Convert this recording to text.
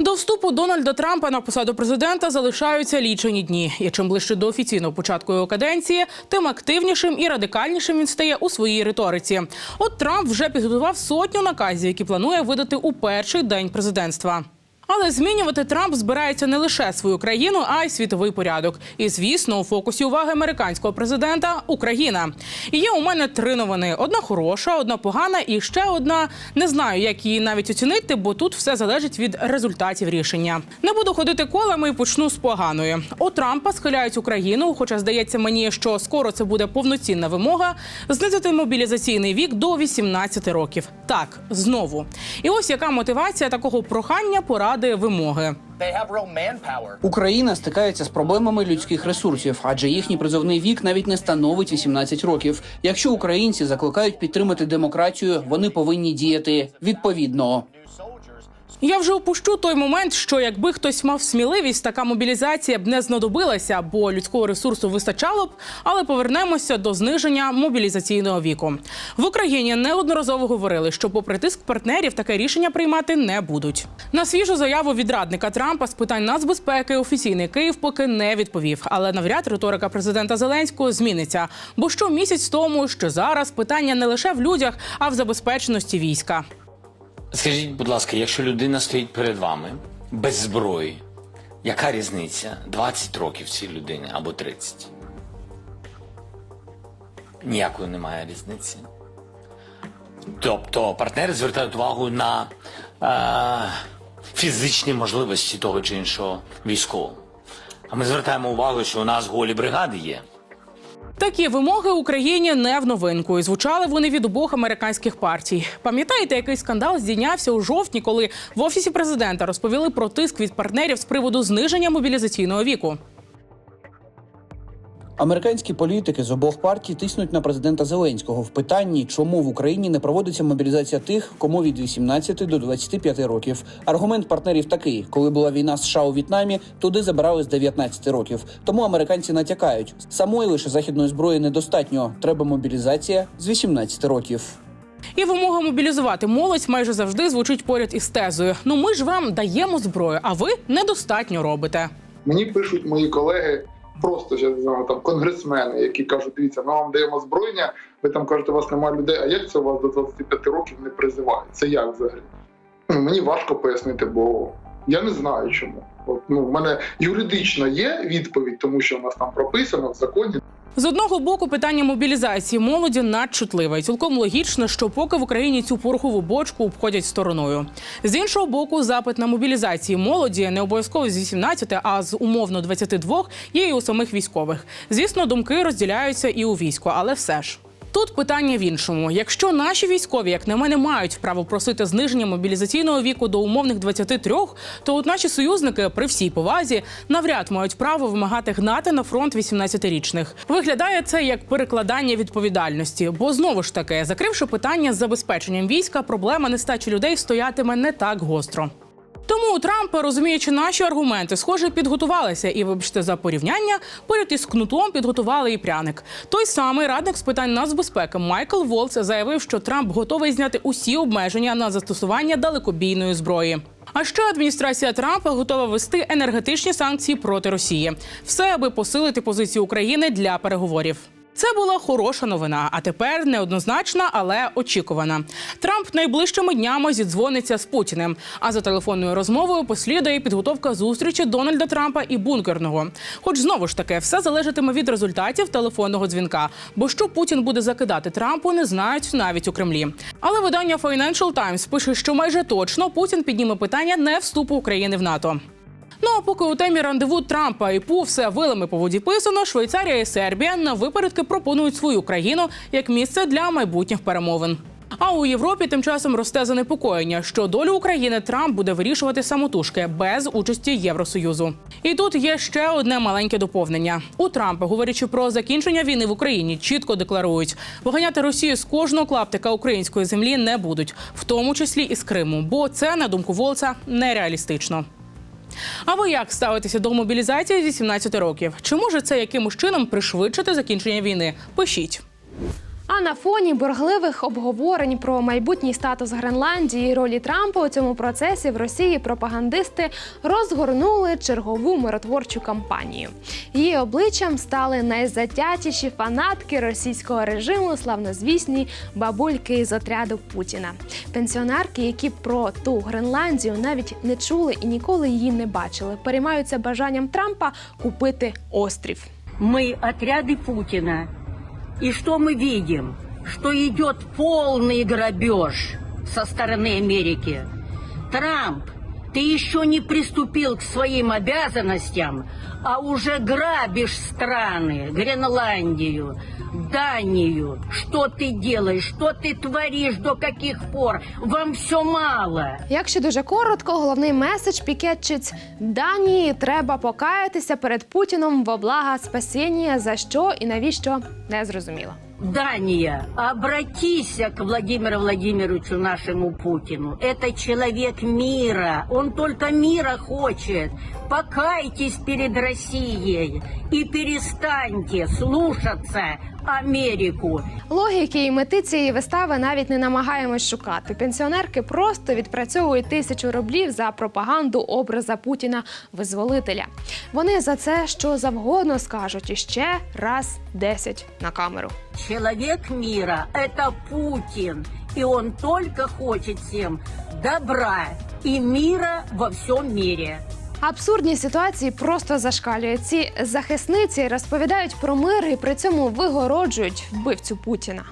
До вступу Дональда Трампа на посаду президента залишаються лічені дні. І чим ближче до офіційного початку його каденції, тим активнішим і радикальнішим він стає у своїй риториці. От Трамп вже підготував сотню наказів, які планує видати у перший день президентства. Але змінювати Трамп збирається не лише свою країну, а й світовий порядок. І звісно, у фокусі уваги американського президента Україна. І є у мене три новини: одна хороша, одна погана, і ще одна. Не знаю, як її навіть оцінити, бо тут все залежить від результатів рішення. Не буду ходити колами і почну з поганої. У Трампа схиляють Україну, хоча здається мені, що скоро це буде повноцінна вимога знизити мобілізаційний вік до 18 років. Так, знову. І ось яка мотивація такого прохання поради вимоги. Україна стикається з проблемами людських ресурсів, адже їхній призовний вік навіть не становить 18 років. Якщо українці закликають підтримати демократію, вони повинні діяти відповідно. Я вже опущу той момент, що якби хтось мав сміливість, така мобілізація б не знадобилася, бо людського ресурсу вистачало б. Але повернемося до зниження мобілізаційного віку. В Україні неодноразово говорили, що, попри тиск партнерів, таке рішення приймати не будуть. На свіжу заяву від радника Трампа з питань нацбезпеки офіційний Київ поки не відповів. Але навряд риторика президента Зеленського зміниться. Бо що місяць тому, що зараз питання не лише в людях, а в забезпеченості війська. Скажіть, будь ласка, якщо людина стоїть перед вами без зброї, яка різниця? 20 років цій людині або 30? Ніякої немає різниці. Тобто партнери звертають увагу на е, фізичні можливості того чи іншого військового. А ми звертаємо увагу, що у нас голі бригади є. Такі вимоги Україні не в новинку, і звучали вони від обох американських партій. Пам'ятаєте, який скандал здійнявся у жовтні, коли в офісі президента розповіли про тиск від партнерів з приводу зниження мобілізаційного віку? Американські політики з обох партій тиснуть на президента Зеленського в питанні, чому в Україні не проводиться мобілізація тих, кому від 18 до 25 років. Аргумент партнерів такий: коли була війна США у В'єтнамі, туди забирали з 19 років. Тому американці натякають, самої лише західної зброї недостатньо. Треба мобілізація з 18 років. І вимога мобілізувати молодь майже завжди звучить поряд із тезою: ну ми ж вам даємо зброю, а ви недостатньо робите. Мені пишуть мої колеги, просто я не знаю, там конгресмени, які кажуть: дивіться, ми вам даємо зброєння, ви там кажете, у вас немає людей. А як це у вас до 25 років не призивають? Це як взагалі? Ну, мені важко пояснити, бо я не знаю чому. От, ну, в мене юридично є відповідь, тому що у нас там прописано в законі. З одного боку, питання мобілізації молоді надчутливе. І Цілком логічно, що поки в Україні цю порохову бочку обходять стороною. З іншого боку, запит на мобілізації молоді не обов'язково з 18, а з умовно 22 є і у самих військових. Звісно, думки розділяються і у війську, але все ж. Тут питання в іншому: якщо наші військові, як на мене, мають право просити зниження мобілізаційного віку до умовних 23, то от наші союзники при всій повазі навряд мають право вимагати гнати на фронт 18-річних. Виглядає це як перекладання відповідальності, бо знову ж таки, закривши питання з забезпеченням війська, проблема нестачі людей стоятиме не так гостро. Тому у Трампа, розуміючи наші аргументи, схоже, підготувалися і, вибачте, за порівняння, поряд із кнутом підготували і пряник. Той самий радник з питань нацбезпеки Майкл Волц заявив, що Трамп готовий зняти усі обмеження на застосування далекобійної зброї. А ще адміністрація Трампа готова вести енергетичні санкції проти Росії, все аби посилити позицію України для переговорів. Це була хороша новина, а тепер неоднозначна, але очікувана. Трамп найближчими днями зідзвониться з Путіним. А за телефонною розмовою послідує підготовка зустрічі Дональда Трампа і бункерного. Хоч знову ж таки все залежатиме від результатів телефонного дзвінка. Бо що Путін буде закидати Трампу, не знають навіть у Кремлі. Але видання Financial Times пише, що майже точно Путін підніме питання не вступу України в НАТО. А поки у темі рандеву Трампа і Пу все вилами по воді писано, Швейцарія і Сербія на випередки пропонують свою країну як місце для майбутніх перемовин. А у Європі тим часом росте занепокоєння, що долю України Трамп буде вирішувати самотужки без участі Євросоюзу. І тут є ще одне маленьке доповнення. У Трампа, говорячи про закінчення війни в Україні, чітко декларують, виганяти Росію з кожного клаптика української землі не будуть, в тому числі і з Криму, бо це на думку Волца нереалістично. А ви як ставитеся до мобілізації зі 18 років? Чи може це якимось чином пришвидшити закінчення війни? Пишіть. А на фоні боргливих обговорень про майбутній статус Гренландії і ролі Трампа у цьому процесі в Росії пропагандисти розгорнули чергову миротворчу кампанію. Її обличчям стали найзатятіші фанатки російського режиму, славнозвісні бабульки з отряду Путіна. Пенсіонерки, які про ту Гренландію навіть не чули і ніколи її не бачили, переймаються бажанням Трампа купити острів. мы отряды Путина. И что мы видим? Что идет полный грабеж со стороны Америки. Трамп, ты еще не приступил к своим обязанностям, а уже грабишь страны, Гренландию, Данию. Что ты делаешь? Что ты творишь? До каких пор? Вам все мало. Якщо дуже коротко, головний меседж пікетчиць Данії треба покаятися перед Путіном во блага спасіння, за що і навіщо не зрозуміло. Дания, обратись к Владимиру Владимировичу нашему Путину. Это человек мира. Он только мира хочет. Покайтесь перед Россией и перестаньте слушаться Америку. Логіки і мети цієї вистави навіть не намагаємось шукати. Пенсіонерки просто відпрацьовують тисячу рублів за пропаганду образа Путіна визволителя. Вони за це що завгодно скажуть і ще раз десять на камеру. Человек мира – это Путин. И он только хочет всем добра и мира во всем мире. Абсурдність ситуації просто зашкалює. Ці захисниці розповідають про мир і при цьому вигороджують вбивцю Путіна.